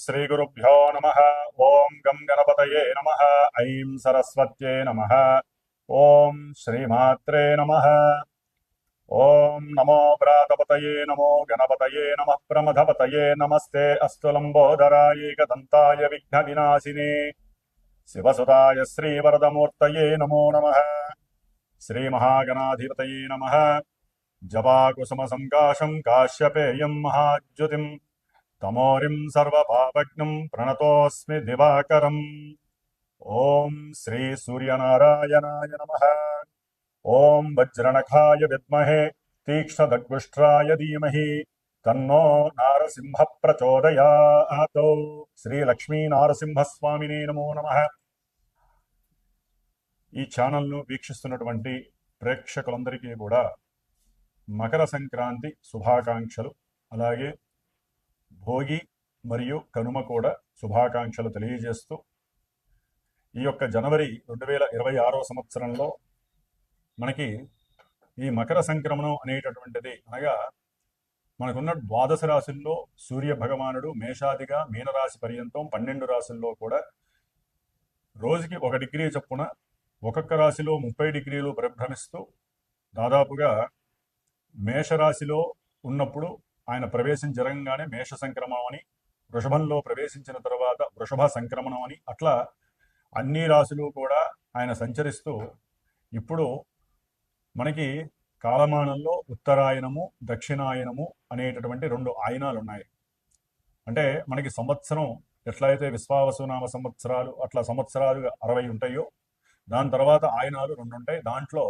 శ్రీ గురుభ్యో నమ. ఓం గం గణపతయే నమ. ఐం సరస్వత్యే నమ. ఓం శ్రీమాత్రే నమ. ఓం నమో వ్రాతపతయే నమో గణపతయే నమ. ప్రమథపతయే నమస్తే అస్తు లంబోదరాయేకదంతాయ విఘ్న వినాశిని శివసుతాయ శ్రీవరదమూర్తయే నమో నమ. శ్రీమహాగణాధిపతయే నమ. జపాకుసుమ సంకాశం కాశ్యపేయం మహాజ్యుతిం తమోరిం సర్వపాపజ్ఞం ప్రణతోస్మి దివాకరం ఓం శ్రీ సూర్యనారాయణాయ నమ ఓం వజ్రనఖాయ విద్మహే తీక్ష్ణదగ్గుష్ట్రాయ ధీమహి తన్నో నారసింహ ప్రచోదయాత్ శ్రీ లక్ష్మీ నారసింహస్వామినే నమో నమ ఈ ఛానల్ను వీక్షిస్తున్నటువంటి ప్రేక్షకులందరికీ కూడా మకర సంక్రాంతి శుభాకాంక్షలు అలాగే భోగి మరియు కనుమ కూడా శుభాకాంక్షలు తెలియజేస్తూ ఈ యొక్క జనవరి రెండు వేల ఇరవై ఆరో సంవత్సరంలో మనకి ఈ మకర సంక్రమణం అనేటటువంటిది అనగా మనకున్న ద్వాదశ రాశుల్లో సూర్య భగవానుడు మేషాదిగా మీనరాశి పర్యంతం పన్నెండు రాశుల్లో కూడా రోజుకి ఒక డిగ్రీ చొప్పున ఒక్కొక్క రాశిలో ముప్పై డిగ్రీలు పరిభ్రమిస్తూ దాదాపుగా మేషరాశిలో ఉన్నప్పుడు ఆయన ప్రవేశం జరగంగానే మేష సంక్రమణం అని వృషభంలో ప్రవేశించిన తర్వాత వృషభ సంక్రమణం అని అట్లా అన్ని రాశులు కూడా ఆయన సంచరిస్తూ ఇప్పుడు మనకి కాలమానంలో ఉత్తరాయణము దక్షిణాయనము అనేటటువంటి రెండు ఆయనాలు ఉన్నాయి అంటే మనకి సంవత్సరం ఎట్లయితే విశ్వావసునామ సంవత్సరాలు అట్లా సంవత్సరాలు అరవై ఉంటాయో దాని తర్వాత ఆయనాలు రెండు ఉంటాయి దాంట్లో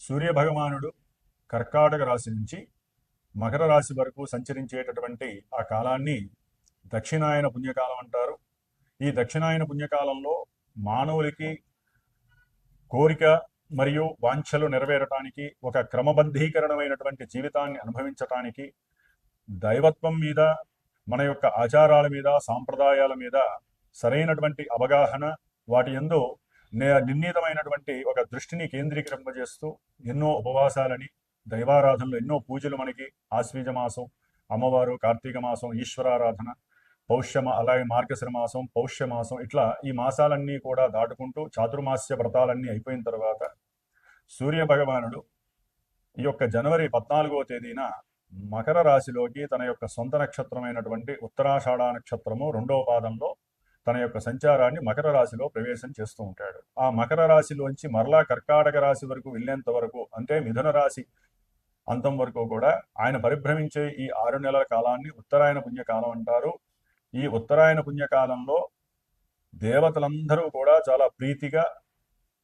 సూర్య భగవానుడు కర్కాటక రాశి నుంచి మకర రాశి వరకు సంచరించేటటువంటి ఆ కాలాన్ని దక్షిణాయన పుణ్యకాలం అంటారు. ఈ దక్షిణాయన పుణ్యకాలంలో మానవులకి కోరిక మరియు వాంఛలు నెరవేరటానికి ఒక క్రమబద్ధీకరణమైనటువంటి జీవితాన్ని అనుభవించటానికి దైవత్వం మీద మన యొక్క ఆచారాల మీద సాంప్రదాయాల మీద సరైనటువంటి అవగాహన వాటి ఎందు నే- నిర్ణీతమైనటువంటి ఒక దృష్టిని కేంద్రీకరింపజేస్తూ ఎన్నో ఉపవాసాలని దైవారాధనలు ఎన్నో పూజలు మనకి ఆశ్వీజ మాసం అమ్మవారు కార్తీక మాసం ఈశ్వరారాధన పౌష్యమ అలాగే మార్గశిర మాసం పౌష్య మాసం ఇట్లా ఈ మాసాలన్నీ కూడా దాటుకుంటూ చాతుర్మాస్య వ్రతాలన్నీ అయిపోయిన తర్వాత సూర్య భగవానుడు ఈ యొక్క జనవరి పద్నాలుగో తేదీన మకర రాశిలోకి తన యొక్క సొంత నక్షత్రమైనటువంటి ఉత్తరాషాఢ నక్షత్రము రెండవ పాదంలో తన యొక్క సంచారాన్ని మకర రాశిలో ప్రవేశం చేస్తూ ఉంటాడు. ఆ మకర రాశిలోంచి మరలా కర్కాటక రాశి వరకు వెళ్ళేంత వరకు అంటే మిథున రాశి అంతం వరకు కూడా ఆయన పరిభ్రమించే ఈ ఆరు నెలల కాలాన్ని ఉత్తరాయణ పుణ్యకాలం అంటారు. ఈ ఉత్తరాయణ పుణ్యకాలంలో దేవతలందరూ కూడా చాలా ప్రీతిగా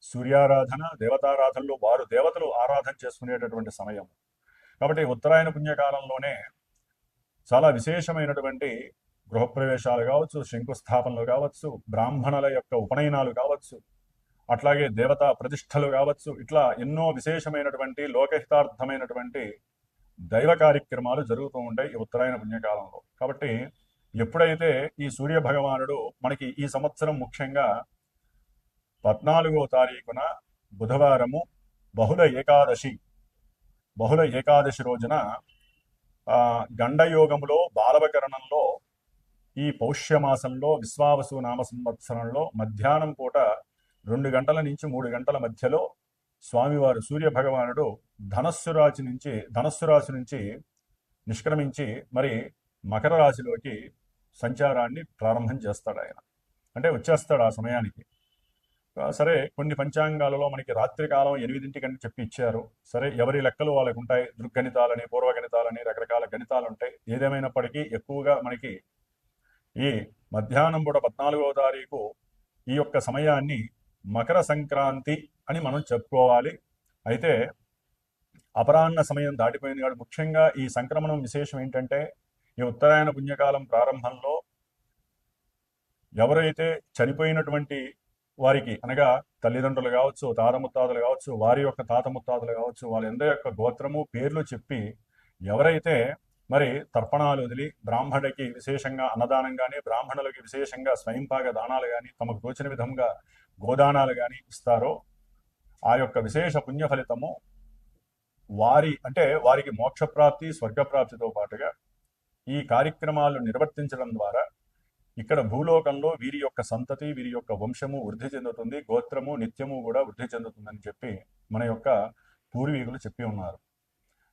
సూర్యారాధన దేవతారాధనలో వారు దేవతలు ఆరాధన చేసుకునేటటువంటి సమయం. కాబట్టి ఉత్తరాయణ పుణ్యకాలంలోనే చాలా విశేషమైనటువంటి గృహప్రవేశాలు కావచ్చు శంకుస్థాపనలు కావచ్చు బ్రాహ్మణుల యొక్క ఉపనయనాలు కావచ్చు అట్లాగే దేవతా ప్రతిష్టలు కావచ్చు ఇట్లా ఎన్నో విశేషమైనటువంటి లోకహితార్థమైనటువంటి దైవ కార్యక్రమాలు జరుగుతూ ఉంటాయి ఈ ఉత్తరాయణ పుణ్యకాలంలో. కాబట్టి ఎప్పుడైతే ఈ సూర్య భగవానుడు మనకి ఈ సంవత్సరం ముఖ్యంగా పద్నాలుగో తారీఖున బుధవారము బహుళ ఏకాదశి బహుళ ఏకాదశి రోజున ఆ, గండయోగములో బాలవకరణంలో ఈ పౌష్యమాసంలో విశ్వావసు నామ సంవత్సరంలో మధ్యాహ్నం పూట రెండు గంటల నుంచి మూడు గంటల మధ్యలో స్వామివారు సూర్య భగవానుడు ధనస్సు రాశి నుంచి ధనస్సు రాశి నుంచి నిష్క్రమించి మరి మకర రాశిలోకి సంచారాన్ని ప్రారంభం చేస్తాడు ఆయన. అంటే వచ్చేస్తాడు ఆ సమయానికి. సరే కొన్ని పంచాంగాలలో మనకి రాత్రికాలం కాలం చెప్పి ఇచ్చారు. సరే ఎవరి లెక్కలు వాళ్ళకు ఉంటాయి? దృగ్గణితాలని పూర్వగణితాలని రకరకాల గణితాలు ఉంటాయి. ఏదేమైనప్పటికీ ఎక్కువగా మనకి ఈ మధ్యాహ్నం పూట పద్నాలుగవ తారీఖు ఈ యొక్క సమయాన్ని మకర సంక్రాంతి అని మనం చెప్పుకోవాలి. అయితే అపరాహ్న సమయం దాటిపోయింది కాబట్టి ముఖ్యంగా ఈ సంక్రమణం విశేషం ఏంటంటే ఈ ఉత్తరాయణ పుణ్యకాలం ప్రారంభంలో ఎవరైతే చనిపోయినటువంటి వారికి అనగా తల్లిదండ్రులు కావచ్చు తాత ముత్తాతలు కావచ్చు వారి యొక్క తాత ముత్తాతలు కావచ్చు వాళ్ళందరి యొక్క గోత్రము పేర్లు చెప్పి ఎవరైతే మరి తర్పణాలు వదిలి బ్రాహ్మణుడికి విశేషంగా అన్నదానం కానీ బ్రాహ్మణులకి విశేషంగా స్వయంపాక దానాలు కానీ తమకు తోచిన విధంగా గోదానాలు కానీ ఇస్తారో ఆ యొక్క విశేష పుణ్య ఫలితము వారి అంటే వారికి మోక్షప్రాప్తి స్వర్గప్రాప్తితో పాటుగా ఈ కార్యక్రమాలు నిర్వర్తించడం ద్వారా ఇక్కడ భూలోకంలో వీరి యొక్క సంతతి వీరి యొక్క వంశము వృద్ధి చెందుతుంది గోత్రము నిత్యము కూడా వృద్ధి చెందుతుందని చెప్పి మన యొక్క పూర్వీకులు చెప్పి ఉన్నారు.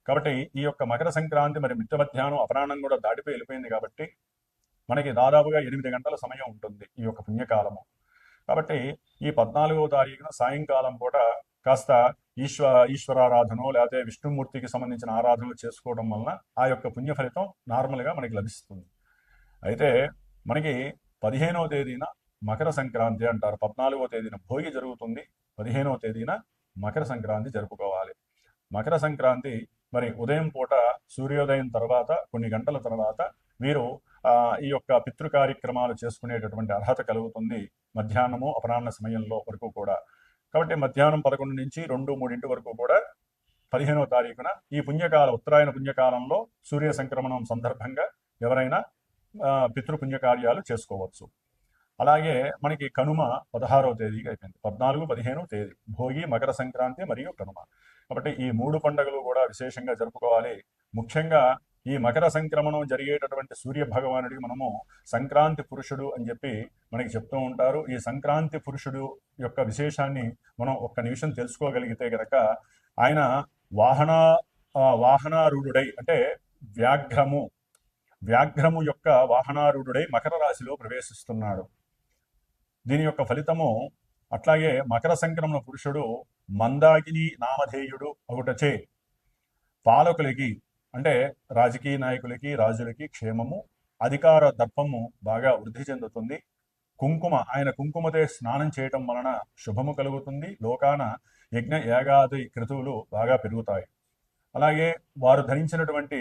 కాబట్టి ఈ యొక్క మకర సంక్రాంతి మరి మిట్ట మధ్యాహ్నం అపరాహ్నం కూడా దాటిపోయి వెళ్ళిపోయింది కాబట్టి మనకి దాదాపుగా ఎనిమిది గంటల సమయం ఉంటుంది ఈ యొక్క పుణ్యకాలము. కాబట్టి ఈ పద్నాలుగవ తారీఖున సాయంకాలం పూట కాస్త ఈశ్వ ఈశ్వరారాధనో లేకపోతే విష్ణుమూర్తికి సంబంధించిన ఆరాధనలు చేసుకోవడం వలన ఆ యొక్క పుణ్య ఫలితం నార్మల్గా మనకి లభిస్తుంది. అయితే మనకి పదిహేనవ తేదీన మకర సంక్రాంతి అంటారు. పద్నాలుగో తేదీన భోగి జరుగుతుంది. పదిహేనవ తేదీన మకర సంక్రాంతి జరుపుకోవాలి. మకర సంక్రాంతి మరి ఉదయం పూట సూర్యోదయం తర్వాత కొన్ని గంటల తర్వాత మీరు ఈ యొక్క పితృ కార్యక్రమాలు చేసుకునేటటువంటి అర్హత కలుగుతుంది మధ్యాహ్నము అపరాహ్న సమయంలో వరకు కూడా. కాబట్టి మధ్యాహ్నం పదకొండు నుంచి రెండు మూడింటి వరకు కూడా పదిహేనవ తారీఖున ఈ పుణ్యకాల ఉత్తరాయణ పుణ్యకాలంలో సూర్య సంక్రమణం సందర్భంగా ఎవరైనా పితృపుణ్యకార్యాలు పితృ పుణ్యకార్యాలు చేసుకోవచ్చు. అలాగే మనకి కనుమ పదహారవ తేదీకి అయిపోయింది. పద్నాలుగు పదిహేను తేదీ. భోగి మకర సంక్రాంతి మరియు కనుమ. కాబట్టి ఈ మూడు పండుగలు కూడా విశేషంగా జరుపుకోవాలి. ముఖ్యంగా ఈ మకర సంక్రమణం జరిగేటటువంటి సూర్య భగవానుడికి మనము సంక్రాంతి పురుషుడు అని చెప్పి మనకి చెప్తూ ఉంటారు. ఈ సంక్రాంతి పురుషుడు యొక్క విశేషాన్ని మనం ఒక్క నిమిషం తెలుసుకోగలిగితే గనక ఆయన వాహన వాహనారూఢుడై అంటే వ్యాఘ్రము వ్యాఘ్రము యొక్క వాహనారూఢుడై మకర రాశిలో ప్రవేశిస్తున్నాడు. దీని యొక్క ఫలితము అట్లాగే మకర సంక్రమణ పురుషుడు మందాకిని నామధేయుడు ఒకటచే పాలకులకి అంటే రాజకీయ నాయకులకి రాజులకి క్షేమము అధికార దర్పము బాగా వృద్ధి చెందుతుంది. కుంకుమ ఆయన కుంకుమతే స్నానం చేయటం వలన శుభము కలుగుతుంది. లోకాన యజ్ఞ యాగాది క్రతువులు బాగా పెరుగుతాయి. అలాగే వారు ధరించినటువంటి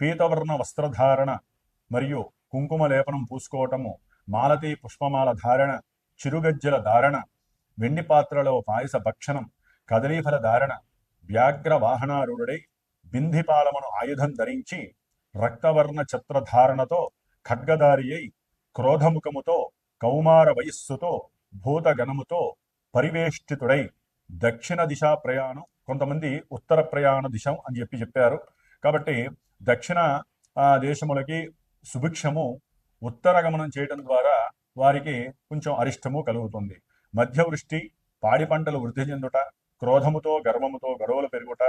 పీతవర్ణ వస్త్రధారణ మరియు కుంకుమ లేపనం పూసుకోవటము మాలతి పుష్పమాల ధారణ చిరుగజ్జల ధారణ వెండి పాత్రలో పాయస భక్షణం కదలీఫల ధారణ వ్యాఘ్ర వాహనారూఢుడై బింధిపాలమును ఆయుధం ధరించి రక్తవర్ణ ఛత్రధారణతో ఖడ్గదారి అయి క్రోధముఖముతో కౌమార వయస్సుతో భూతగణముతో పరివేష్టితుడై దక్షిణ దిశా ప్రయాణం కొంతమంది ఉత్తర ప్రయాణ దిశ అని చెప్పి చెప్పారు. కాబట్టి దక్షిణ ఆ, దేశములకి సుభిక్షము ఉత్తర గమనం చేయడం ద్వారా వారికి కొంచెం అరిష్టము కలుగుతుంది. మధ్యవృష్టి పాడి పంటలు వృద్ధి చెందుట క్రోధముతో గర్వముతో గొడవలు పెరుగుట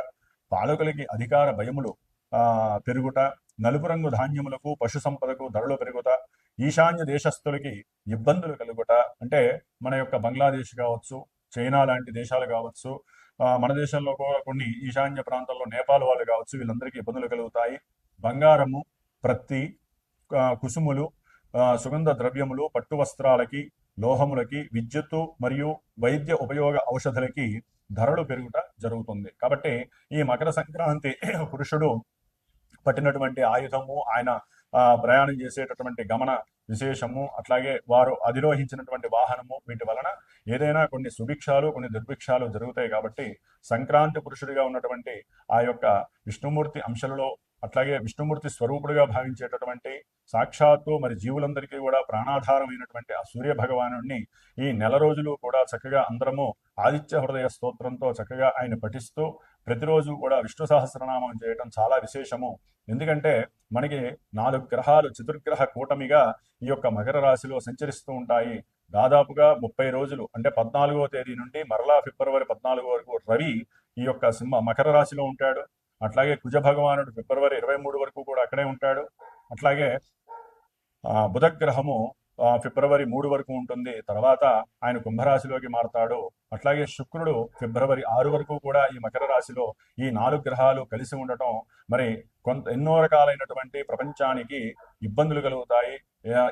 పాలకులకి అధికార భయములు ఆ పెరుగుట నలుపు రంగు ధాన్యములకు పశు సంపదకు ధరలు పెరుగుట ఈశాన్య దేశస్థులకి ఇబ్బందులు కలుగుట అంటే మన యొక్క బంగ్లాదేశ్ కావచ్చు చైనా లాంటి దేశాలు కావచ్చు ఆ, మన దేశంలో కూడా కొన్ని ఈశాన్య ప్రాంతాల్లో నేపాల్ వాళ్ళు కావచ్చు వీళ్ళందరికీ ఇబ్బందులు కలుగుతాయి. బంగారము ప్రత్తి కుసుములు ఆ, సుగంధ ద్రవ్యములు పట్టు వస్త్రాలకి లోహములకి విద్యుత్తు మరియు వైద్య ఉపయోగ ఔషధులకి ధరలు పెరుగుట జరుగుతుంది. కాబట్టి ఈ మకర సంక్రాంతి పురుషుడు పట్టినటువంటి ఆయుధము ఆయన ఆ, ప్రయాణం చేసేటటువంటి గమన విశేషము అట్లాగే వారు అధిరోహించినటువంటి వాహనము వీటి వలన ఏదైనా కొన్ని సుభిక్షాలు కొన్ని దుర్భిక్షాలు జరుగుతాయి కాబట్టి సంక్రాంతి పురుషుడిగా ఉన్నటువంటి ఆ యొక్క విష్ణుమూర్తి అంశాలలో అట్లాగే విష్ణుమూర్తి స్వరూపుడుగా భావించేటటువంటి సాక్షాత్తు మరి జీవులందరికీ కూడా ప్రాణాధారమైనటువంటి ఆ సూర్య భగవానుడిని ఈ నెల రోజులు కూడా చక్కగా అందరము ఆదిత్య హృదయ స్తోత్రంతో చక్కగా ఆయన పఠిస్తూ ప్రతిరోజు కూడా విష్ణు సహస్రనామం చేయటం చాలా విశేషము. ఎందుకంటే మనకి నాలుగు గ్రహాలు చతుర్గ్రహ కూటమిగా ఈ యొక్క మకర రాశిలో సంచరిస్తూ ఉంటాయి. దాదాపుగా ముప్పై రోజులు అంటే పద్నాలుగో తేదీ నుండి మరలా ఫిబ్రవరి పద్నాలుగు వరకు రవి ఈ యొక్క సింహ మకర రాశిలో ఉంటాడు. అట్లాగే కుజ భగవానుడు ఫిబ్రవరి ఇరవై మూడు వరకు కూడా అక్కడే ఉంటాడు. అట్లాగే ఆ, బుధగ్రహము ఫిబ్రవరి మూడు వరకు ఉంటుంది. తర్వాత ఆయన కుంభరాశిలోకి మారతాడు. అట్లాగే శుక్రుడు ఫిబ్రవరి ఆరు వరకు కూడా ఈ మకర రాశిలో ఈ నాలుగు గ్రహాలు కలిసి ఉండటం మరి కొంత ఎన్నో రకాలైనటువంటి ప్రపంచానికి ఇబ్బందులు కలుగుతాయి.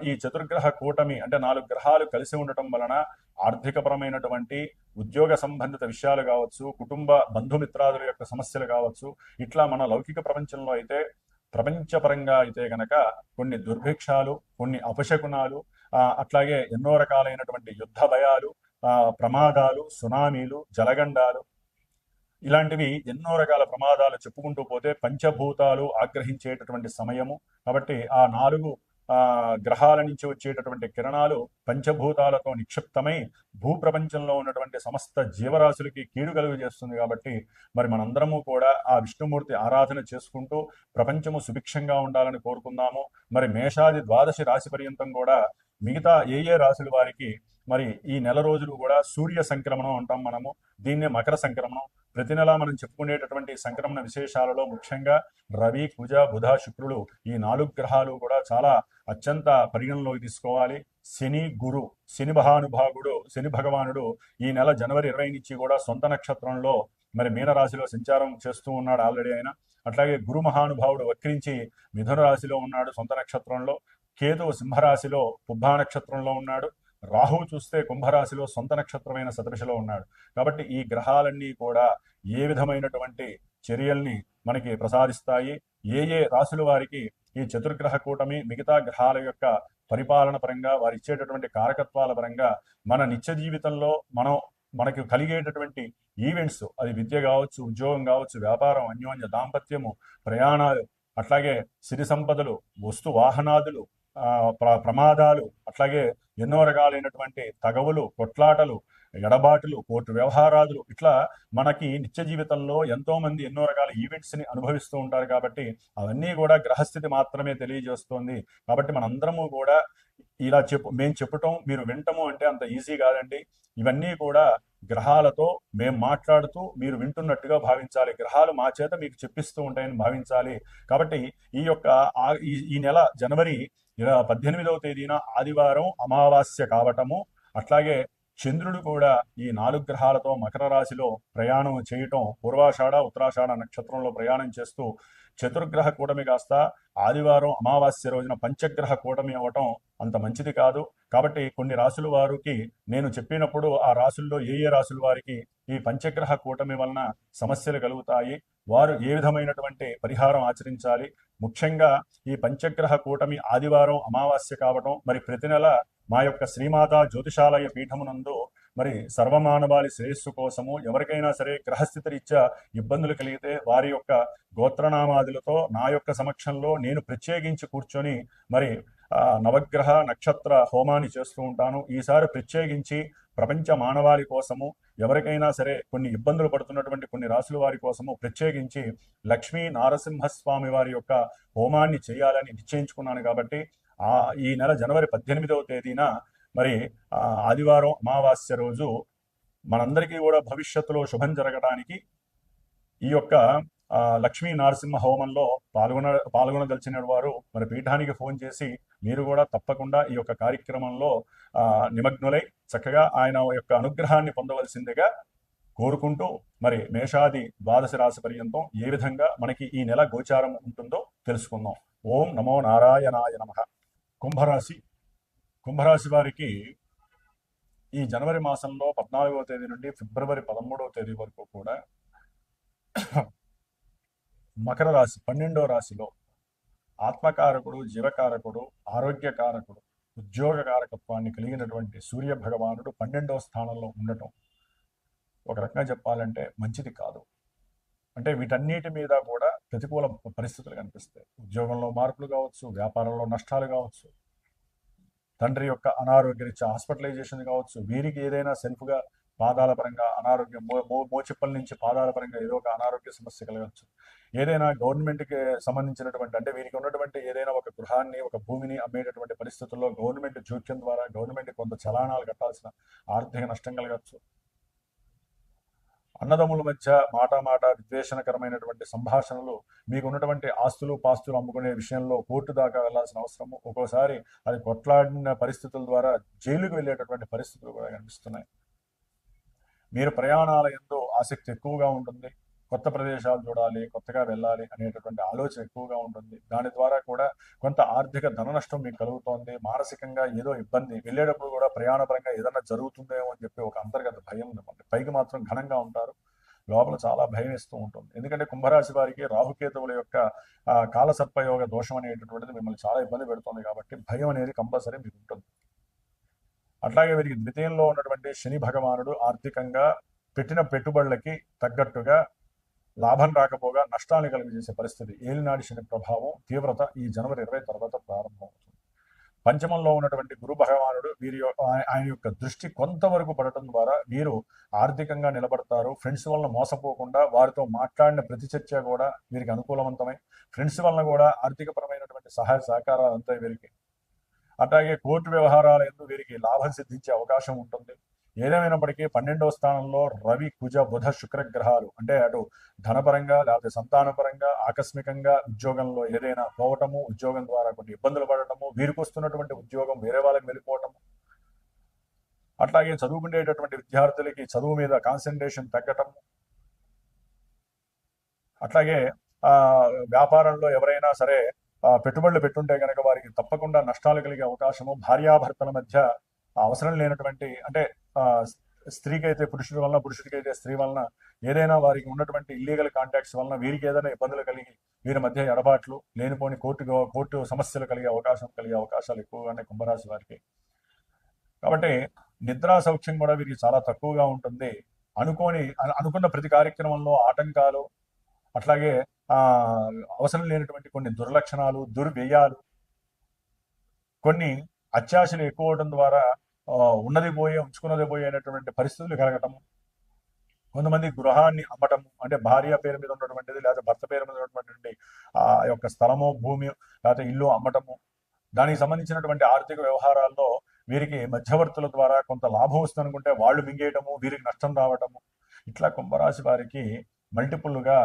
ఈ చతుర్గ్రహ కూటమి అంటే నాలుగు గ్రహాలు కలిసి ఉండటం వలన ఆర్థికపరమైనటువంటి ఉద్యోగ సంబంధిత విషయాలు కావచ్చు కుటుంబ బంధుమిత్రాదుల యొక్క సమస్యలు కావచ్చు ఇట్లా మన లౌకిక ప్రపంచంలో అయితే ప్రపంచపరంగా అయితే గనక కొన్ని దుర్భిక్షాలు కొన్ని అపశకునాలు అట్లాగే ఎన్నో రకాలైనటువంటి యుద్ధ భయాలు ఆ, ప్రమాదాలు సునామీలు జలగండాలు ఇలాంటివి ఎన్నో రకాల ప్రమాదాలు చెప్పుకుంటూ పోతే పంచభూతాలు ఆగ్రహించేటటువంటి సమయము. కాబట్టి ఆ నాలుగు ఆ గ్రహాల నుంచి వచ్చేటటువంటి కిరణాలు పంచభూతాలతో నిక్షిప్తమై భూప్రపంచంలో ఉన్నటువంటి సమస్త జీవరాశులకి కీడు కలుగు చేస్తుంది కాబట్టి మరి మనందరము కూడా ఆ విష్ణుమూర్తి ఆరాధన చేసుకుంటూ ప్రపంచము సుభిక్షంగా ఉండాలని కోరుకుందాము. మరి మేషాది ద్వాదశి రాశి పర్యంతం కూడా మిగతా ఏ ఏ రాశుల వారికి మరి ఈ నెల రోజులు కూడా సూర్య సంక్రమణం అంటాం మనము. దీన్నే మకర సంక్రమణం. ప్రతి నెల మనం చెప్పుకునేటటువంటి సంక్రమణ విశేషాలలో ముఖ్యంగా రవి కుజ బుధ శుక్రుడు ఈ నాలుగు గ్రహాలు కూడా చాలా అత్యంత పరిగణలోకి తీసుకోవాలి. శని గురు శని మహానుభావుడు శని భగవానుడు ఈ నెల జనవరి ఇరవై నుంచి కూడా సొంత నక్షత్రంలో మరి మీనరాశిలో సంచారం చేస్తూ ఉన్నాడు ఆల్రెడీ ఆయన. అట్లాగే గురు మహానుభావుడు వక్రించి మిథున రాశిలో ఉన్నాడు సొంత నక్షత్రంలో. కేతువు సింహరాశిలో పుబ్బా నక్షత్రంలో ఉన్నాడు. రాహువు చూస్తే కుంభరాశిలో సొంత నక్షత్రమైన సదృశలో ఉన్నాడు. కాబట్టి ఈ గ్రహాలన్నీ కూడా ఏ విధమైనటువంటి చర్యల్ని మనకి ప్రసాదిస్తాయి? ఏ ఏ రాశుల వారికి ఈ చతుర్గ్రహ కూటమి మిగతా గ్రహాల యొక్క పరిపాలన పరంగా వారు ఇచ్చేటటువంటి కారకత్వాల పరంగా మన నిత్య జీవితంలో మనం మనకు కలిగేటటువంటి ఈవెంట్స్ అది విద్య కావచ్చు ఉద్యోగం కావచ్చు వ్యాపారం అన్యోన్య దాంపత్యము ప్రయాణాలు అట్లాగే సిరి సంపదలు వస్తు వాహనాదులు ప్రమాదాలు అట్లాగే ఎన్నో రకాలైనటువంటి తగవులు కొట్లాటలు ఎడబాటులు కోర్టు వ్యవహారాదులు ఇట్లా మనకి నిత్య జీవితంలో ఎంతో మంది ఎన్నో రకాల ఈవెంట్స్ని అనుభవిస్తూ ఉంటారు కాబట్టి అవన్నీ కూడా గ్రహస్థితి మాత్రమే తెలియజేస్తోంది. కాబట్టి మనందరము కూడా ఇలా చెప్పు మేము చెప్పటం మీరు వింటము అంటే అంత ఈజీ కాదండి. ఇవన్నీ కూడా గ్రహాలతో మేము మాట్లాడుతూ మీరు వింటున్నట్టుగా భావించాలి. గ్రహాలు మా చేత మీకు చెప్పిస్తూ ఉంటాయని భావించాలి. కాబట్టి ఈ యొక్క ఈ- ఈ నెల జనవరి ఇర- పద్దెనిమిదవ తేదీన ఆదివారం అమావాస్య కావటము. అట్లాగే చంద్రుడు కూడా ఈ నాలుగు గ్రహాలతో మకర రాశిలో ప్రయాణం చేయటం పూర్వాషాఢ ఉత్తరాషాఢ నక్షత్రంలో ప్రయాణం చేస్తూ చతుర్గ్రహ కూటమి కాస్త ఆదివారం అమావాస్య రోజున పంచగ్రహ కూటమి అవ్వటం అంత మంచిది కాదు. కాబట్టి కొన్ని రాసుల వారికి నేను చెప్పినప్పుడు ఆ రాసుల్లో ఏ ఏ రాసుల వారికి ఈ పంచగ్రహ కూటమి వలన సమస్యలు కలుగుతాయి వారు ఏ విధమైనటువంటి పరిహారం ఆచరించాలి ముఖ్యంగా ఈ పంచగ్రహ కూటమి ఆదివారం అమావాస్య కావటం మరి ప్రతి నెల మా యొక్క శ్రీమాత జ్యోతిషాలయ పీఠమునందు మరి సర్వమానవాళి శ్రేయస్సు కోసము ఎవరికైనా సరే గ్రహస్థితి రీత్యా ఇబ్బందులు కలిగితే వారి యొక్క గోత్రనామాదులతో నా యొక్క సమక్షంలో నేను ప్రత్యేకించి కూర్చొని మరి నవగ్రహ నక్షత్ర హోమాన్ని చేస్తూ ఉంటాను. ఈసారి ప్రత్యేకించి ప్రపంచ మానవాళి కోసము ఎవరికైనా సరే కొన్ని ఇబ్బందులు పడుతున్నటువంటి కొన్ని రాసుల వారి కోసము ప్రత్యేకించి లక్ష్మీ నారసింహస్వామి వారి యొక్క హోమాన్ని చేయాలని నిశ్చయించుకున్నాను కాబట్టి ఆ ఈ నెల జనవరి పద్దెనిమిదవ తేదీన మరి ఆదివారం అమావాస్య రోజు మనందరికీ కూడా భవిష్యత్తులో శుభం జరగడానికి ఈ యొక్క లక్ష్మీ నరసింహ హోమంలో పాల్గొన పాల్గొనదలిచిన వారు మరి పీఠానికి ఫోన్ చేసి మీరు కూడా తప్పకుండా ఈ యొక్క కార్యక్రమంలో ఆ, నిమగ్నులై చక్కగా ఆయన యొక్క అనుగ్రహాన్ని పొందవలసిందిగా కోరుకుంటూ మరి మేషాది ద్వాదశ రాశి పర్యంతం ఏ విధంగా మనకి ఈ నెల గోచారం ఉంటుందో తెలుసుకుందాం. ఓం నమో నారాయణాయ నమ. కుంభరాశి. కుంభరాశి వారికి ఈ జనవరి మాసంలో పద్నాలుగవ తేదీ నుండి ఫిబ్రవరి పదమూడవ తేదీ వరకు కూడా మకర రాశి పన్నెండో రాశిలో ఆత్మకారకుడు జీవకారకుడు ఆరోగ్యకారకుడు ఉద్యోగ కారకత్వాన్ని కలిగినటువంటి సూర్య భగవానుడు పన్నెండవ స్థానంలో ఉండటం ఒక రకంగా చెప్పాలంటే మంచిది కాదు. అంటే వీటన్నిటి మీద కూడా ప్రతికూల పరిస్థితులు కనిపిస్తాయి. ఉద్యోగంలో మార్పులు కావచ్చు వ్యాపారంలో నష్టాలు కావచ్చు తండ్రి యొక్క అనారోగ్యరీత్యా హాస్పిటలైజేషన్ కావచ్చు వీరికి ఏదైనా సెల్ఫ్గా పాదాల పరంగా అనారోగ్యం మో మోచిప్పల నుంచి పాదాల పరంగా ఏదో ఒక అనారోగ్య సమస్య కలగచ్చు. ఏదైనా గవర్నమెంట్కి సంబంధించినటువంటి అంటే వీరికి ఉన్నటువంటి ఏదైనా ఒక గృహాన్ని ఒక భూమిని అమ్మేటటువంటి పరిస్థితుల్లో గవర్నమెంట్ జోక్యం ద్వారా గవర్నమెంట్ కొంత చలానాలు కట్టాల్సిన ఆర్థిక నష్టం కలగచ్చు. అన్నదమ్ముల మధ్య మాట మాట విద్వేషణకరమైనటువంటి సంభాషణలు మీకు ఉన్నటువంటి ఆస్తులు పాస్తులు అమ్ముకునే విషయంలో కోర్టు దాకా వెళ్ళాల్సిన అవసరము ఒక్కోసారి అది కొట్లాడిన పరిస్థితుల ద్వారా జైలుకు వెళ్ళేటటువంటి పరిస్థితులు కూడా కనిపిస్తున్నాయి. మీరు ప్రయాణాల ఎందు ఆసక్తి ఎక్కువగా ఉంటుంది కొత్త ప్రదేశాలు చూడాలి కొత్తగా వెళ్ళాలి అనేటటువంటి ఆలోచన ఎక్కువగా ఉంటుంది. దాని ద్వారా కూడా కొంత ఆర్థిక ధన నష్టం మీకు కలుగుతోంది మానసికంగా ఏదో ఇబ్బంది వెళ్ళేటప్పుడు కూడా ప్రయాణపరంగా ఏదైనా జరుగుతుందేమో అని చెప్పి ఒక అంతర్గత భయం ఉందండి పైకి మాత్రం ఘనంగా ఉంటారు లోపల చాలా భయం వేస్తూ ఉంటుంది. ఎందుకంటే కుంభరాశి వారికి రాహుకేతువుల యొక్క కాలసర్పయోగ దోషం అనేటటువంటిది మిమ్మల్ని చాలా ఇబ్బంది పెడుతుంది కాబట్టి భయం అనేది కంపల్సరీ మీకు ఉంటుంది. అట్లాగే వీరికి ద్వితీయంలో ఉన్నటువంటి శని భగవానుడు ఆర్థికంగా పెట్టిన పెట్టుబడులకి తగ్గట్టుగా లాభం రాకపోగా నష్టాన్ని కలిగజేసే పరిస్థితి ఏలినాడి శని ప్రభావం తీవ్రత ఈ జనవరి ఇరవై తర్వాత ప్రారంభమవుతుంది. పంచమంలో ఉన్నటువంటి గురు భగవానుడు వీరి ఆయన యొక్క దృష్టి కొంతవరకు పడటం ద్వారా వీరు ఆర్థికంగా నిలబడతారు. ఫ్రెండ్స్ వలన మోసపోకుండా వారితో మాట్లాడిన ప్రతి చర్చ కూడా వీరికి అనుకూలవంతమై ఫ్రెండ్స్ వలన కూడా ఆర్థికపరమైనటువంటి సహాయ సహకారాలు అంతా వీరికి. అట్లాగే కోర్టు వ్యవహారాల ఎందు వీరికి లాభం సిద్ధించే అవకాశం ఉంటుంది. ఏదేమైనప్పటికీ పన్నెండవ స్థానంలో రవి కుజ బుధ శుక్ర గ్రహాలు అంటే అటు ధనపరంగా లేకపోతే సంతానపరంగా ఆకస్మికంగా ఉద్యోగంలో ఏదైనా పోవటము ఉద్యోగం ద్వారా కొన్ని ఇబ్బందులు పడటము వీరికి వస్తున్నటువంటి ఉద్యోగం వేరే వాళ్ళకి వెళ్ళిపోవటము. అట్లాగే చదువుకునేటటువంటి విద్యార్థులకి చదువు మీద కాన్సన్ట్రేషన్ తగ్గటం అట్లాగే ఆ వ్యాపారంలో ఎవరైనా సరే పెట్టుబడులు పెట్టుంటే కనుక వారికి తప్పకుండా నష్టాలు కలిగే అవకాశము భార్యాభర్తల మధ్య అవసరం లేనటువంటి అంటే ఆ, స్త్రీకి అయితే పురుషుడి వలన పురుషుడికి అయితే స్త్రీ వలన ఏదైనా వారికి ఉన్నటువంటి ఇల్లీగల్ కాంటాక్ట్స్ వలన వీరికి ఏదైనా ఇబ్బందులు కలిగి వీరి మధ్య ఎడబాట్లు లేనిపోని కోర్టు కోర్టు సమస్యలు కలిగే అవకాశం కలిగే అవకాశాలు ఎక్కువగానే కుంభరాశి వారికి. కాబట్టి నిద్రా సౌఖ్యం కూడా వీరికి చాలా తక్కువగా ఉంటుంది. అనుకోని అనుకున్న ప్రతి కార్యక్రమంలో ఆటంకాలు అట్లాగే అవసరం లేనటువంటి కొన్ని దుర్లక్షణాలు దుర్వ్యయాలు కొన్ని అత్యాశలు ఎక్కువ అవడం ద్వారా ఆ, ఉన్నది పోయే ఉంచుకున్నది పోయే అనేటువంటి పరిస్థితులు కలగటం కొంతమంది గృహాన్ని అమ్మటం అంటే భార్య పేరు మీద ఉన్నటువంటిది లేదా భర్త పేరు మీద ఉన్నటువంటి ఆ యొక్క స్థలము భూమి లేకపోతే ఇల్లు అమ్మటము దానికి సంబంధించినటువంటి ఆర్థిక వ్యవహారాల్లో వీరికి మధ్యవర్తుల ద్వారా కొంత లాభం వస్తుందనుకుంటే వాళ్ళు మింగేయటము వీరికి నష్టం రావటము ఇట్లా కుంభరాశి వారికి మల్టిపుల్గా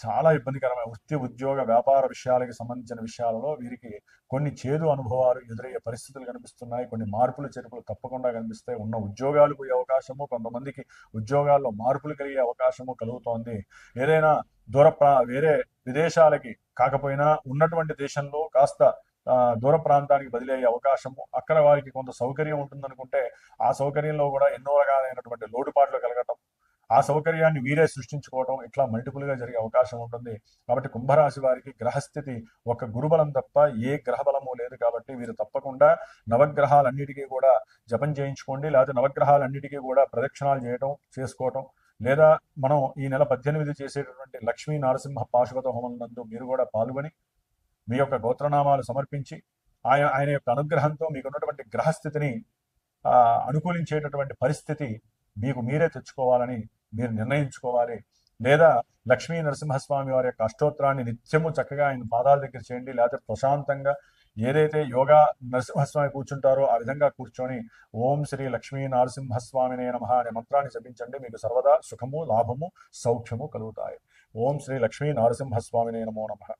చాలా ఇబ్బందికరమైన వృత్తి ఉద్యోగ వ్యాపార విషయాలకి సంబంధించిన విషయాలలో వీరికి కొన్ని చేదు అనుభవాలు ఎదురయ్యే పరిస్థితులు కనిపిస్తున్నాయి. కొన్ని మార్పులు చెరుపులు తప్పకుండా కనిపిస్తాయి. ఉన్న ఉద్యోగాలు పోయే అవకాశము కొంతమందికి ఉద్యోగాల్లో మార్పులు కలిగే అవకాశము కలుగుతోంది. ఏదైనా దూర ప్రా వేరే విదేశాలకి కాకపోయినా ఉన్నటువంటి దేశంలో కాస్త దూర ప్రాంతానికి బదిలీ అయ్యే అవకాశము అక్కడ వారికి కొంత సౌకర్యం ఉంటుందనుకుంటే ఆ సౌకర్యంలో కూడా ఎన్నో రకాలైనటువంటి లోటుపాట్లు కలగటం ఆ సౌకర్యాన్ని వీరే సృష్టించుకోవడం ఇట్లా మల్టిపుల్గా జరిగే అవకాశం ఉంటుంది. కాబట్టి కుంభరాశి వారికి గ్రహస్థితి ఒక గురుబలం తప్ప ఏ గ్రహ బలము లేదు కాబట్టి వీరు తప్పకుండా నవగ్రహాలన్నిటికీ కూడా జపం చేయించుకోండి. లేకపోతే నవగ్రహాలన్నిటికీ కూడా ప్రదక్షిణాలు చేయటం చేసుకోవటం. లేదా మనం ఈ నెల పద్దెనిమిది చేసేటటువంటి లక్ష్మీ నరసింహ పాశుపత హోమం నందు మీరు కూడా పాల్గొని మీ యొక్క గోత్రనామాలు సమర్పించి ఆయన ఆయన యొక్క అనుగ్రహంతో మీకున్నటువంటి గ్రహస్థితిని అనుకూలించేటటువంటి పరిస్థితి మీకు మీరే తెచ్చుకోవాలని మీరు నిర్ణయించుకోవాలి. లేదా లక్ష్మీ నరసింహస్వామి వారి యొక్క అష్టోత్తరాన్ని నిత్యము చక్కగా ఆయన పాదాల దగ్గర చేయండి. లేకపోతే ప్రశాంతంగా ఏదైతే యోగా నరసింహస్వామి కూర్చుంటారో ఆ విధంగా కూర్చొని ఓం శ్రీ లక్ష్మీ నరసింహస్వామినే నమ అనే మంత్రాన్ని జపించండి. మీకు సర్వదా సుఖము లాభము సౌఖ్యము కలుగుతాయి. ఓం శ్రీ లక్ష్మీ నరసింహస్వామినే నమో నమ.